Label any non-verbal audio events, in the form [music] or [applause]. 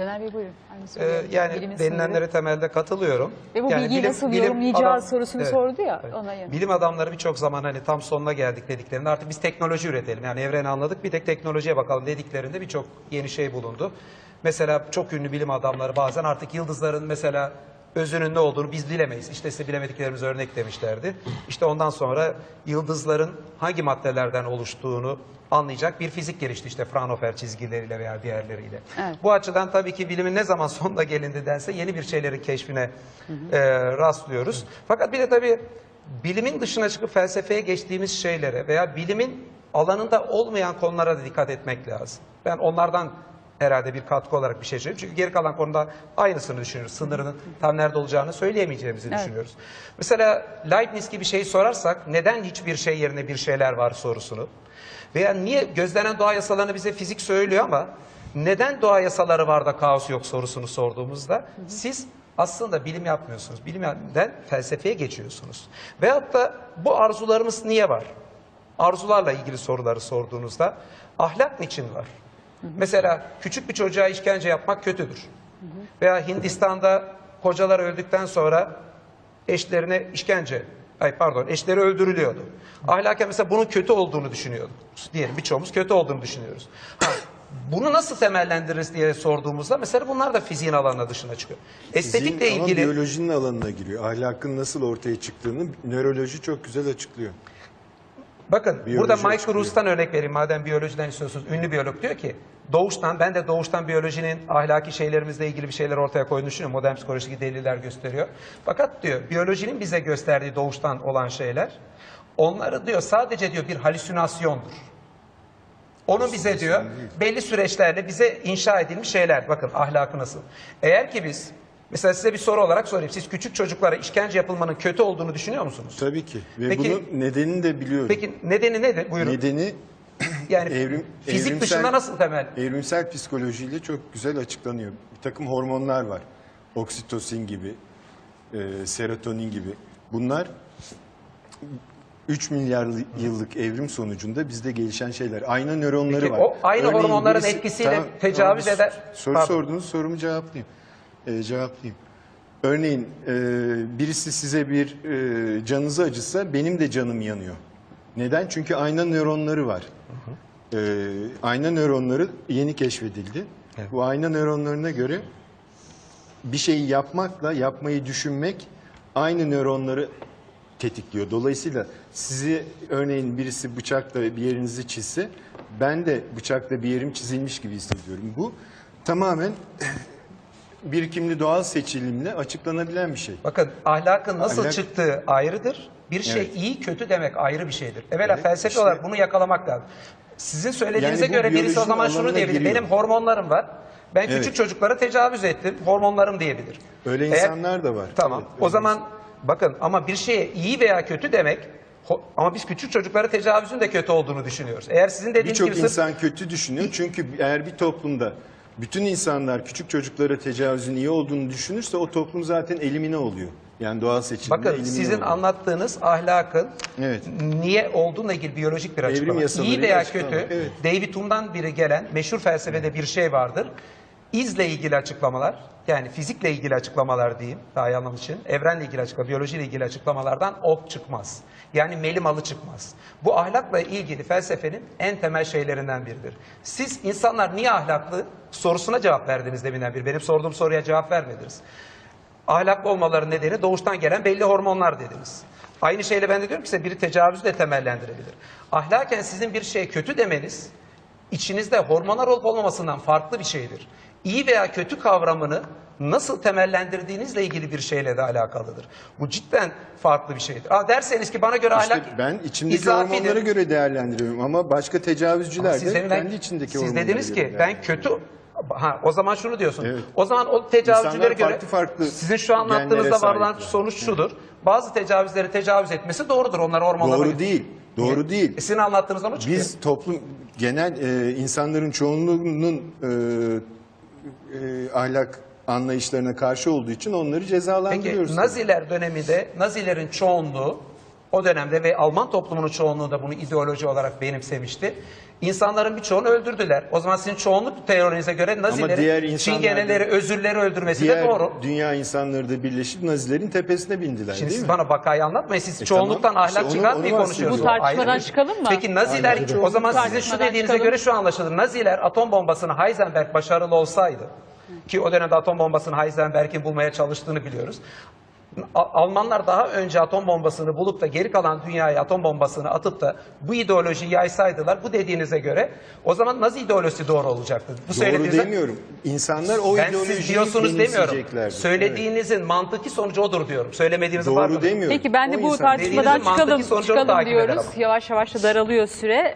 Caner Bey buyurun. Aynı Ee, yani denilenlere temelde katılıyorum. Ve bu yani bilgiyi nasıl yorumlayacağız sorusunu sordu ya, ona yani. Bilim adamları birçok zaman hani tam sonuna geldik dediklerinde artık biz teknoloji üretelim. Yani evreni anladık bir tek teknolojiye bakalım dediklerinde birçok yeni şey bulundu. Mesela çok ünlü bilim adamları bazen artık yıldızların mesela özünün ne olduğunu biz bilemeyiz. İşte size bilemediklerimiz örnek demişlerdi. İşte ondan sonra yıldızların hangi maddelerden oluştuğunu anlayacak bir fizik gelişti işte Fraunhofer çizgileriyle veya diğerleriyle. Evet. Bu açıdan tabii ki bilimin ne zaman sonuna gelindi dense yeni bir şeylerin keşfine e, rastlıyoruz. Fakat bir de tabii bilimin dışına çıkıp felsefeye geçtiğimiz şeylere veya bilimin alanında olmayan konulara da dikkat etmek lazım. Ben onlardan herhalde bir katkı olarak bir şey söyleyeyim. Çünkü geri kalan konuda aynısını düşünüyoruz. Sınırının tam nerede olacağını söyleyemeyeceğimizi Evet. düşünüyoruz. Mesela Leibniz gibi şeyi sorarsak neden hiçbir şey yerine bir şeyler var sorusunu veya niye gözlenen doğa yasalarını bize fizik söylüyor ama neden doğa yasaları var da kaos yok sorusunu sorduğumuzda siz aslında bilim yapmıyorsunuz. Bilimden felsefeye geçiyorsunuz. Veyahut da bu arzularımız niye var? Arzularla ilgili soruları sorduğunuzda ahlak niçin var? Mesela küçük bir çocuğa işkence yapmak kötüdür. Veya Hindistan'da kocalar öldükten sonra eşlerine işkence, ay pardon eşleri öldürülüyordu. Ahlaken mesela bunun kötü olduğunu düşünüyorduk. Diyelim birçoğumuz kötü olduğunu düşünüyoruz. Ha, bunu nasıl temellendiririz diye sorduğumuzda mesela bunlar da fiziğin alanına dışına çıkıyor. Estetikle Fiziğin ilgili biyolojinin alanına giriyor. Ahlakın nasıl ortaya çıktığını nöroloji çok güzel açıklıyor. Bakın Biyoloji burada Michael. Roos'tan örnek vereyim madem biyolojiden istiyorsunuz. Ünlü biyolog diyor ki doğuştan ben de doğuştan biyolojinin ahlaki şeylerimizle ilgili bir şeyler ortaya koyduğunu düşünüyorum. Modern psikolojideki deliller gösteriyor. Fakat diyor biyolojinin bize gösterdiği doğuştan olan şeyler onları diyor sadece diyor bir halüsinasyondur. Onu bize diyor belli süreçlerle bize inşa edilmiş şeyler. Bakın ahlakı nasıl. Eğer ki biz mesela size bir soru olarak sorayım. Siz küçük çocuklara işkence yapılmanın kötü olduğunu düşünüyor musunuz? Tabii ki. Ve Peki- bunun nedenini de biliyorum. Peki nedeni nedir? Buyurun. Nedeni [clears throat] Yani evrim, fizik evrimsel- dışında nasıl temel? Evrimsel psikolojiyle çok güzel açıklanıyor. Bir takım hormonlar var. Oksitosin gibi, e, serotonin gibi. Bunlar 3 milyar yıllık evrim sonucunda bizde gelişen şeyler. Aynı nöronları Peki, var. o aynı hormonların etkisiyle tecavüz bir eder- Soru Pardon. sordunuz, sorumu cevaplayayım. E, cevaplayayım. Örneğin e, birisi size bir e, canınızı acısa benim de canım yanıyor. Neden? Çünkü ayna nöronları var. E, ayna nöronları yeni keşfedildi. Bu ayna nöronlarına göre bir şeyi yapmakla yapmayı düşünmek aynı nöronları tetikliyor. Dolayısıyla sizi örneğin birisi bıçakla bir yerinizi çizse ben de bıçakla bir yerim çizilmiş gibi hissediyorum. Bu tamamen birikimli doğal seçilimle açıklanabilen bir şey. Bakın ahlakın nasıl Ahlak- çıktığı ayrıdır. Bir şey Evet. iyi kötü demek ayrı bir şeydir. Evvela Evet, felsefi işte- olarak bunu yakalamak lazım. Sizin söylediğinize Yani göre birisi o zaman şunu diyebilir. giriyor. Benim hormonlarım var. Ben küçük Evet. çocuklara tecavüz ettim. Hormonlarım diyebilir. Öyle Eğer- insanlar da var. Tamam. Evet, o zaman bakın ama bir şeye iyi veya kötü demek ama biz küçük çocuklara tecavüzün de kötü olduğunu düşünüyoruz. Eğer sizin dediğiniz Birçok gibi sırf- insan kötü düşünüyor. Çünkü eğer bir toplumda bütün insanlar küçük çocuklara tecavüzün iyi olduğunu düşünürse o toplum zaten elimine oluyor. Yani doğal seçimle Bakın elimine sizin oluyor. anlattığınız ahlakın Evet. niye olduğuna ilgili biyolojik bir açıklama. İyi veya açıklama, kötü, evet. David Hume'dan biri gelen meşhur felsefede bir şey vardır. İzle ilgili açıklamalar, yani fizikle ilgili açıklamalar diyeyim daha iyi anlam için, evrenle ilgili açıklama, biyolojiyle ilgili açıklamalardan ok çıkmaz. Yani melimalı çıkmaz. Bu ahlakla ilgili felsefenin en temel şeylerinden biridir. Siz insanlar niye ahlaklı sorusuna cevap verdiniz deminden bir. Benim sorduğum soruya cevap vermediniz ahlaklı olmaları nedeni doğuştan gelen belli hormonlar dediniz. Aynı şeyle ben de diyorum ki size biri tecavüzü de temellendirebilir. Ahlaken sizin bir şeye kötü demeniz içinizde hormonlar olup olmamasından farklı bir şeydir. İyi veya kötü kavramını nasıl temellendirdiğinizle ilgili bir şeyle de alakalıdır. Bu cidden farklı bir şeydir. Aa, derseniz ki bana göre İşte ahlak ben içimdeki izafidir. hormonlara göre değerlendiriyorum ama başka tecavüzcüler Siz, de kendi içindeki siz hormonlara dediniz ki ben kötü ha o zaman şunu diyorsun. Evet. O zaman o tecavüzcülere göre farklı farklı sizin şu anlattığınızda varılan sonuç şudur. Bazı tecavüzleri tecavüz etmesi doğrudur. Onlar hormonlara Doğru değil. Doğru değil. E, sizin anlattığınız ama çıkıyor. Biz toplum genel e, insanların çoğunluğunun e, e, ahlak anlayışlarına karşı olduğu için onları Peki cezalandırıyoruz. Naziler döneminde Nazilerin çoğunluğu o dönemde ve Alman toplumunun çoğunluğu da bunu ideoloji olarak benimsemişti. İnsanların birçoğunu öldürdüler. O zaman sizin çoğunluk teorinize göre Nazilerin Çingeneleri, özürleri öldürmesi Diğer de doğru. dünya insanları da birleşip Nazilerin tepesine bindiler Şimdi değil siz mi? bana vakayı anlatmayın. Siz E çoğunluktan tamam. İşte ahlak onu- çıkartmayı onu konuşuyorsunuz. Bu tartışmadan Ayrı çıkalım mı? Peki Naziler, Aynen. o zaman sizin şu dediğinize çıkalım. göre şu anlaşılır. Naziler atom bombasını Heisenberg başarılı olsaydı ki o dönemde atom bombasını Heisenberg'in bulmaya çalıştığını biliyoruz. Almanlar daha önce atom bombasını bulup da geri kalan dünyaya atom bombasını atıp da bu ideolojiyi yaysaydılar bu dediğinize göre o zaman Nazi ideolojisi doğru olacaktı. Bu Doğru demiyorum. İnsanlar o ben ideolojiyi siz diyorsunuz demiyorum. Söylediğinizin mantıki sonucu odur diyorum. Söylemediğinizin Doğru demiyorum. Peki ben de O bu tartışmadan çıkalım, çıkalım diyoruz. Yavaş yavaş da daralıyor süre.